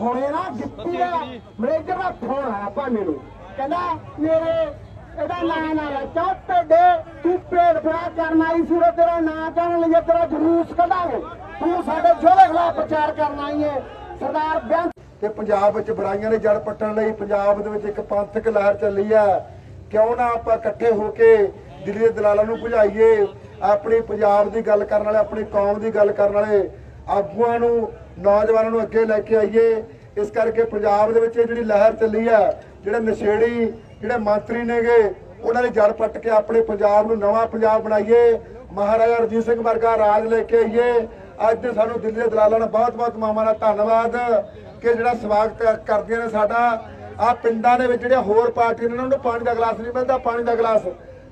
ਹੁਣੇ ਨਾ ਗਿੱਪੀ ਦਾ ਮੈਨੇਜਰ ਦਾ ਫੋਨ ਆਇਆ ਭਾਵੇਂ ਨੂੰ। ਕਹਿੰਦਾ ਮੇਰੇ ਇਹਦਾ ਨਾਂ ਨਾ ਲੈ ਚੌਥੇ ਡੇ ਤੂੰ ਪੇੜ ਫੜਾ ਕਰਨ ਆਈ ਸੀ ਤੇਰਾ ਨਾਂ ਕਰਨ ਲਈ ਤੇਰਾ ਜਲੂਸ ਕੱਢਾਂਗੇ। ਤੂੰ ਸਾਡੇ ਜੋੜੇ ਖਿਲਾਫ ਪ੍ਰਚਾਰ ਕਰਨ ਆਈ ਹੈ ਸਰਦਾਰ ਬੇਅੰਤ ਤੇ ਪੰਜਾਬ ਵਿੱਚ ਬੁਰਾਈਆਂ ਦੇ ਜੜ ਪੱਟਣ ਲਈ ਪੰਜਾਬ ਦੇ ਵਿੱਚ ਇੱਕ ਪੰਥਕ ਲਹਿਰ ਚੱਲੀ ਆ। ਕਿਉਂ ਨਾ ਆਪਾਂ ਇਕੱਠੇ ਹੋ ਕੇ ਦਿੱਲੀ ਦੇ ਦਲਾਲਾਂ ਨੂੰ ਭੁਜਾਈਏ ਆਪਣੀ ਪੰਜਾਬ ਦੀ ਗੱਲ ਕਰਨ ਵਾਲੇ ਆਪਣੀ ਕੌਮ ਦੀ ਗੱਲ ਕਰਨ ਵਾਲੇ ਆਗੂਆਂ ਨੂੰ ਨੌਜਵਾਨਾਂ ਨੂੰ ਅੱਗੇ ਲੈ ਕੇ ਆਈਏ। ਇਸ ਕਰਕੇ ਪੰਜਾਬ ਦੇ ਵਿੱਚ ਇਹ ਜਿਹੜੀ ਲਹਿਰ ਚੱਲੀ ਆ ਜਿਹੜੇ ਨਸ਼ੇੜੀ, ਜਿਹੜੇ ਮੰਤਰੀ ਨੇਗੇ, ਉਹਨਾਂ ਨੇ ਜੜ ਪੱਟ ਕੇ ਆਪਣੇ ਪੰਜਾਬ ਨੂੰ ਨਵਾਂ ਪੰਜਾਬ ਬਣਾਈਏ। ਮਹਾਰਾਜਾ ਰਣਜੀਤ ਸਿੰਘ ਵਰਗਾ ਰਾਜ ਲੈ ਕੇ ਆਈਏ। ਅੱਜ ਦੇ ਸਾਨੂੰ ਦਿੱਲੀ ਦੇ ਦਲਾਲਾਂ ਦਾ ਬਹੁਤ-ਬਹੁਤ ਮਾਮਾ ਦਾ ਧੰਨਵਾਦ ਕਿ ਜਿਹੜਾ ਸਵਾਗਤ ਕਰ- ਕਰਦੀਆਂ ਨੇ ਸਾਡਾ। ਆ ਪਿੰਡਾਂ ਦੇ ਵਿੱਚ ਜਿਹੜੀਆਂ ਹੋਰ ਪਾਰਟੀਆਂ ਨੇ, ਉਹਨਾਂ ਨੂੰ ਪਾਣੀ ਦਾ ਗਲਾਸ ਨਹੀਂ ਮਿਲਦਾ, ਪਾਣੀ ਦਾ ਗਲਾਸ।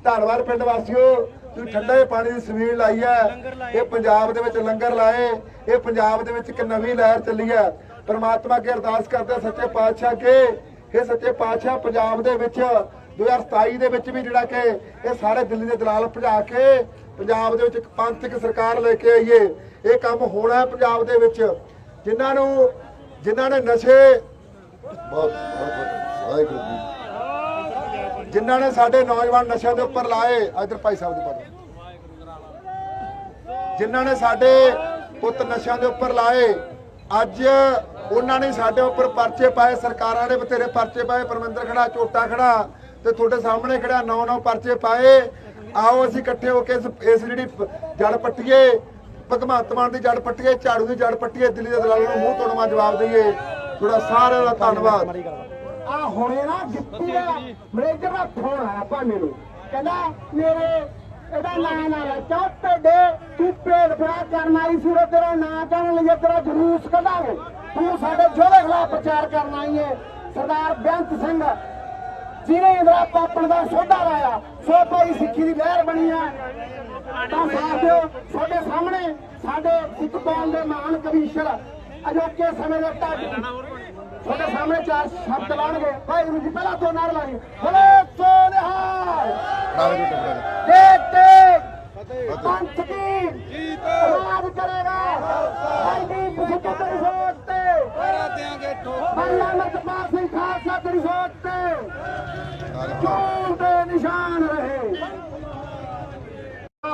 ਧੰਨਵਾਦ ਪਿੰਡ ਵਾਸੀਓ। ਤੁਸੀਂ ਠੰਡੇ ਪਾਣੀ ਦੀ ਸਵੀਲ ਲਾਈ ਹੈ। ਇਹ ਪੰਜਾਬ ਦੇ ਵਿੱਚ ਲੰਗਰ ਲਾਏ। ਇਹ ਪੰਜਾਬ ਦੇ ਵਿੱਚ ਇੱਕ ਨਵੀਂ ਲਹਿਰ ਚੱਲੀ ਹੈ। ਪਰਮਾਤਮਾ ਅੱਗੇ ਅਰਦਾਸ ਕਰਦੇ ਸੱਚੇ ਪਾਤਸ਼ਾਹ ਕੇ ਇਹ ਸੱਚੇ ਪਾਤਸ਼ਾਹ ਪੰਜਾਬ ਦੇ ਵਿੱਚ 2027 ਦੇ ਵਿੱਚ ਵੀ ਜਿਹੜਾ ਕਿ ਇਹ ਸਾਰੇ ਦਿੱਲੀ ਦੇ ਦਲਾਲ ਭਜਾ ਕੇ ਪੰਜਾਬ ਦੇ ਵਿੱਚ ਇੱਕ ਪੰਥਕ ਸਰਕਾਰ ਲੈ ਕੇ ਆਈਏ। ਇਹ ਕੰਮ ਹੋਣਾ ਹੈ ਪੰਜਾਬ ਦੇ ਵਿੱਚ। ਜਿਨ੍ਹਾਂ ਨੂੰ ਜਿਨ੍ਹਾਂ ਨੇ ਨਸ਼ੇ ਬਹੁਤ ਬਹੁਤ ਵਾਹਿਗੁਰੂ ਜਿਨ੍ਹਾਂ ਨੇ ਸਾਡੇ ਨੌਜਵਾਨ ਨਸ਼ਿਆਂ ਦੇ ਉੱਪਰ ਲਾਏ ਇਧਰ ਭਾਈ ਸਾਹਿਬ ਦੀ ਪੜ੍ਹੋ ਜਿਨ੍ਹਾਂ ਨੇ ਸਾਡੇ ਪੁੱਤ ਨਸ਼ਿਆਂ ਦੇ ਉੱਪਰ ਲਾਏ, ਅੱਜ ਉਹਨਾਂ ਨੇ ਸਾਡੇ ਉੱਪਰ ਪਰਚੇ ਪਾਏ, ਸਰਕਾਰਾਂ ਨੇ ਬਥੇਰੇ ਪਰਚੇ ਪਾਏ, ਪਰਮਿੰਦਰ ਖੜਾ ਝੋਟਾ ਖੜਾ, ਤੇ ਤੁਹਾਡੇ ਸਾਹਮਣੇ ਖੜਿਆ ਨੌ ਨੌ ਪਰਚੇ ਪਾਏ। ਆਓ ਅਸੀਂ ਇਕੱਠੇ ਹੋ ਕੇ ਇਸ ਜਿਹੜੀ ਜੜ ਪੱਟੀਏ, ਭਗਵੰਤ ਮਾਨ ਦੀ ਜੜ ਪੱਟੀਏ, ਝਾੜੂ ਦੀ ਜੜ ਪੱਟੀਏ, ਦਿੱਲੀ ਦੇ ਦਲਾਲਾਂ ਨੂੰ ਮੂੰਹ ਤੋੜਵਾ ਜਵਾਬ ਦਈਏ। ਤੁਹਾਡਾ ਸਾਰਿਆਂ ਦਾ ਧੰਨਵਾਦ। ਆ ਹੁਣੇ ਨਾ ਗਿੱਪੀ ਦਾ ਮੈਨੇਜਰ ਦਾ ਫੋਨ ਆਇਆ ਭਾਵੇਂ ਨੂੰ। ਕਹਿੰਦਾ, ਮੇਰੇ ਇਹਦਾ ਨਾਂ ਨਾ ਲੈ। ਚੌਥੇ ਡੇ ਤੂੰ ਪੇੜ ਫੜਾ ਕਰਨ ਆਈ ਸੀ ਉਰੇ, ਤੇਰਾ ਨਾਂ ਕਰਨ ਲਈ ਤੇਰਾ ਜਲੂਸ ਕੱਢਾਂਗੇ। ਤੂੰ ਸਾਡੇ ਜੋੜੇ ਖਿਲਾਫ ਪ੍ਰਚਾਰ ਕਰਨ ਆਈ ਹੈ ਸਰਦਾਰ ਬੇਅੰਤ ਸਿੰਘ, ਜਿਹਨੇ ਇੰਦਰਾ ਪਾਪਣ ਦਾ ਸੋਧਾ ਲਾਇਆ, ਸੋ ਭਾਈ ਸਿੱਖੀ ਦੀ ਲਹਿਰ ਬਣੀ ਆ। ਤਾਂ ਸਾਥ ਦਿਓ ਸਾਹਮਣੇ ਸਾਡੇ ਸਿੱਖ ਕੌਮ ਦੇ ਮਹਾਨ ਕਵੀਸ਼ਰ ਅਜੋਕੇ ਸਮੇਂ ਦੇ ਢੱਡ ਤੁਹਾਡੇ ਸਾਹਮਣੇ ਚਾਰ ਸ਼ਬਦ ਲਾਣਗੇ ਗੁਰੂ ਜੀ, ਪਹਿਲਾਂ ਦੋ ਨਾਰ ਲਾਣੀ ਬੋਲੇ ਸੋਨਿਹਾਲ ਦੇਖ ਦੇਖ ਪੰਥ ਕੀ ਜੀਤ। ਰਾਜ ਕਰੇਗਾ। ਭਾਈ ਦੀ ਪੁੱਛੋ ਤੇਰੀ ਸੋਚ ਤੇ। ਕਰਾ ਦੇਾਂਗੇ ਠੋਕ। ਬੱਲਾ ਮਤਪਾਲ ਸਿੰਘ ਖਾਲਸਾ ਤੇਰੀ ਸੋਚ ਤੇ। ਚੋਣ ਦੇ ਨਿਸ਼ਾਨ ਰਹੇ।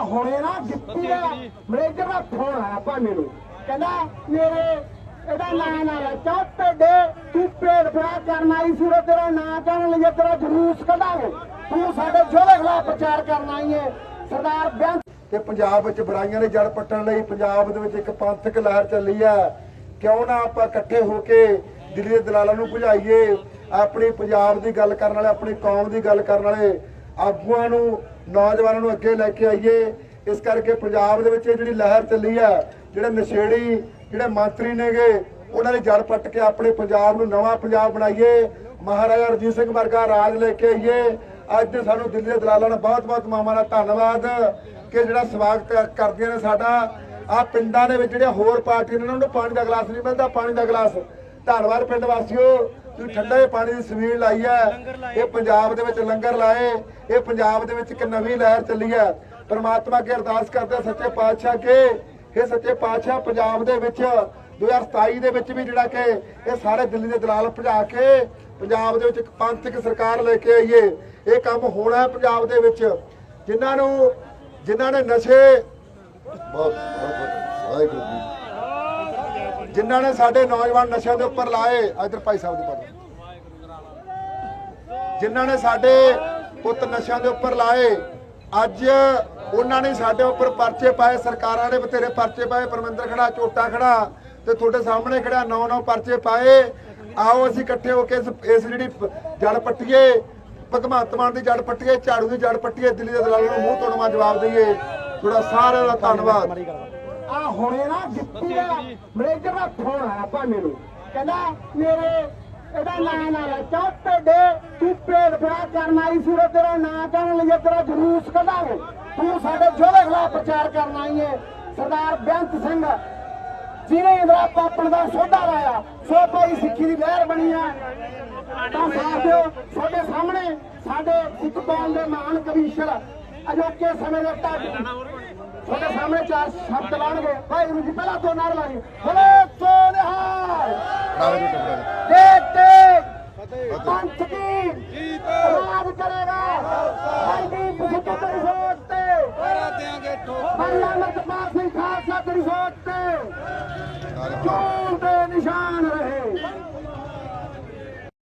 ਹੁਣੇ ਨਾ ਗਿੱਪੀ ਦਾ ਮੈਨੇਜਰ ਦਾ ਫੋਨ ਆਇਆ ਭਾਵੇਂ ਨੂੰ। ਕਹਿੰਦਾ ਮੇਰੇ ਇਹਦਾ ਨਾਂ ਨਾ ਲੈ। ਚੌਥੇ ਡੇ ਤੂੰ ਪੇੜ ਫੜਾ ਕਰਨ ਆਈ ਸੀ ਉਰੇ, ਤੇਰਾ ਨਾਂ ਕਰਨ ਲਈ ਤੇਰਾ ਜਲੂਸ ਕੱਢਾਂਗੇ ਤੂੰ ਸਾਡੇ ਜੋੜੇ ਖਿਲਾਫ ਪ੍ਰਚਾਰ ਕਰਨ ਆਈ ਹੈ ਸਰਦਾਰ ਬੇਅੰਤ ਕਿ ਪੰਜਾਬ ਵਿੱਚ ਬੁਰਾਈਆਂ ਦੇ ਜੜ ਪੱਟਣ ਲਈ ਪੰਜਾਬ ਦੇ ਵਿੱਚ ਇੱਕ ਪੰਥਕ ਲਹਿਰ ਚੱਲੀ ਆ। ਕਿਉਂ ਨਾ ਆਪਾਂ ਇਕੱਠੇ ਹੋ ਕੇ ਦਿੱਲੀ ਦੇ ਦਲਾਲਾਂ ਨੂੰ ਭੁਜਾਈਏ। ਆਪਣੀ ਪੰਜਾਬ ਦੀ ਗੱਲ ਕਰਨ ਵਾਲੇ, ਆਪਣੀ ਕੌਮ ਦੀ ਗੱਲ ਕਰਨ ਵਾਲੇ ਆਗੂਆਂ ਨੂੰ, ਨੌਜਵਾਨਾਂ ਨੂੰ ਅੱਗੇ ਲੈ ਕੇ ਆਈਏ। ਇਸ ਕਰਕੇ ਪੰਜਾਬ ਦੇ ਵਿੱਚ ਇਹ ਜਿਹੜੀ ਲਹਿਰ ਚੱਲੀ ਆ, ਜਿਹੜੇ ਨਸ਼ੇੜੀ ਜਿਹੜੇ ਮੰਤਰੀ ਨੇਗੇ ਉਹਨਾਂ ਦੀ ਜੜ ਪੱਟ ਕੇ ਆਪਣੇ ਪੰਜਾਬ ਨੂੰ ਨਵਾਂ ਪੰਜਾਬ ਬਣਾਈਏ। ਮਹਾਰਾਜਾ ਰਣਜੀਤ ਸਿੰਘ ਵਰਗਾ ਰਾਜ ਲੈ ਕੇ ਆਈਏ। ਅੱਜ ਦੇ ਸਾਨੂੰ ਦਿੱਲੀ ਦੇ ਦਲਾਲਾਂ ਦਾ ਬਹੁਤ-ਬਹੁਤ ਮਾਮਾ ਦਾ ਧੰਨਵਾਦ ਕਿ ਜਿਹੜਾ ਸਵਾਗਤ ਕਰ- ਕਰਦੀਆਂ ਨੇ ਸਾਡਾ। ਆ ਪਿੰਡਾਂ ਦੇ ਵਿੱਚ ਜਿਹੜੇ ਹੋਰ ਪਾਰਟੀ ਨੇ ਉਹਨਾਂ ਨੂੰ ਪਾਣੀ ਦਾ ਗਲਾਸ ਨਹੀਂ ਮਿਲਦਾ ਪਾਣੀ ਦਾ ਗਲਾਸ। ਧੰਨਵਾਦ ਪਿੰਡ ਵਾਸੀਓ ਤੁਸੀਂ ਠੰਡੇ ਪਾਣੀ ਦੀ ਸਵੀਲ ਲਾਈ ਹੈ। ਇਹ ਪੰਜਾਬ ਦੇ ਵਿੱਚ ਲੰਗਰ ਲਾਏ। ਇਹ ਪੰਜਾਬ ਦੇ ਵਿੱਚ ਇੱਕ ਨਵੀਂ ਲਹਿਰ ਚੱਲੀ ਹੈ। ਪਰਮਾਤਮਾ ਅੱਗੇ ਅਰਦਾਸ ਕਰਦੇ ਸੱਚੇ ਪਾਤਸ਼ਾਹ ਕੇ ਇਹ ਸੱਚੇ ਪਾਤਸ਼ਾਹ ਪੰਜਾਬ ਦੇ ਵਿੱਚ 2027 ਦੇ ਵਿੱਚ ਵੀ ਜਿਹੜਾ ਕਿ ਇਹ ਸਾਰੇ ਦਿੱਲੀ ਦੇ ਦਲਾਲ ਭਜਾ ਕੇ ਪੰਜਾਬ ਦੇ ਵਿੱਚ ਇੱਕ ਪੰਥਕ ਸਰਕਾਰ ਲੈ ਕੇ ਆਈਏ। ਇਹ ਕੰਮ ਹੋਣਾ ਹੈ ਪੰਜਾਬ ਦੇ ਵਿੱਚ। ਜਿਨ੍ਹਾਂ ਨੂੰ, ਜਿਨ੍ਹਾਂ ਨੇ ਨਸ਼ੇ ਬਹੁਤ ਬਹੁਤ ਜਿਨ੍ਹਾਂ ਨੇ ਸਾਡੇ ਨੌਜਵਾਨ ਨਸ਼ਿਆਂ ਦੇ ਉੱਪਰ ਲਾਏ, ਇਧਰ ਭਾਈ ਸਾਹਿਬ ਦੀ ਪੜ੍ਹੋ। ਜਿਨ੍ਹਾਂ ਨੇ ਸਾਡੇ ਪੁੱਤ ਨਸ਼ਿਆਂ ਦੇ ਉੱਪਰ ਲਾਏ, ਅੱਜ ਉਹਨਾਂ ਨੇ ਸਾਡੇ ਉੱਪਰ ਪਰਚੇ ਪਾਏ, ਸਰਕਾਰਾਂ ਨੇ ਬਥੇਰੇ ਪਰਚੇ ਪਾਏ, ਪਰਮਿੰਦਰ ਖੜਾ, ਝੋਟਾ ਖੜਾ, ਤੇ ਤੁਹਾਡੇ ਸਾਹਮਣੇ ਖੜਿਆ ਨੌ ਨੌ ਪਰਚੇ ਪਾਏ। ਆਓ ਅਸੀਂ ਇਕੱਠੇ ਹੋ ਕੇ ਇਸ ਜਿਹੜੀ ਜੜ ਪੱਟੀਏ, ਭਗਵੰਤ ਮਾਨ ਦੀ ਜੜ ਪੱਟੀਏ, ਝਾੜੂ ਦੀ ਜੜ ਪੱਟੀਏ, ਦਿੱਲੀ ਦੇ ਦਲਾਲਾਂ ਨੂੰ ਮੂੰਹ ਤੋੜਵਾ ਜਵਾਬ ਦਈਏ। ਤੁਹਾਡਾ ਸਾਰਿਆਂ ਦਾ ਧੰਨਵਾਦ। ਆ ਹੁਣੇ ਨਾ ਗਿੱਪੀ ਮੈਨੇਜਰ ਦਾ ਫੋਨ ਆਇਆ ਭਾਵੇਂ ਨੂੰ। ਕਹਿੰਦਾ, ਮੇਰੇ, ਇਹਦਾ ਨਾਂ ਨਾ ਲੈ ਚੌਥੇ ਡੇ ਤੂੰ ਪੇੜ ਫੜਾ ਕਰਨ ਆਈ ਸੀ ਤੇਰਾ ਨਾਂ ਕਰਨ ਲਈ, ਤੇਰਾ ਜਲੂਸ ਕੱਢਾਂਗੇ ਪ੍ਰਚਾਰ ਕਰਨ ਆਈ ਹੈ ਸਰਦਾਰ ਬੇਅੰਤ ਸਿੰਘ ਜਿਹਨੇ ਇੰਦਰਾ ਪਾਪਣ ਦਾ ਸੋਧਾ ਲਾਇਆ ਸੋ ਭਾਈ ਸਿੱਖੀ ਦੀ ਲਹਿਰ ਬਣੀ ਆ। ਤਾਂ ਸਾਥ ਦਿਓ ਤੁਹਾਡੇ ਸਾਹਮਣੇ ਸਾਡੇ ਕੌਮ ਦੇ ਮਹਾਨ ਕਵੀਸ਼ਰ ਅਜੋਕੇ ਸਮੇਂ ਦੇ ਢੱਡ ਤੁਹਾਡੇ ਸਾਹਮਣੇ ਚਾਰ ਸ਼ਬਦ ਲਾਣਗੇ ਵਾਹਿਗੁਰੂ ਜੀ ਪਹਿਲਾਂ ਦੋ ਨਾਰ ਲਾਣੀ ਬੋਲੇ ਸੋਨਿਹਾਲ ਦੇਖ ਦੇਖ ਪੰਥ ਕੀ ਰਾਜ ਕਰੇਗਾ। ਸਾਡੀ 75 ਵੋਟ ਤੇ Parlament Mazi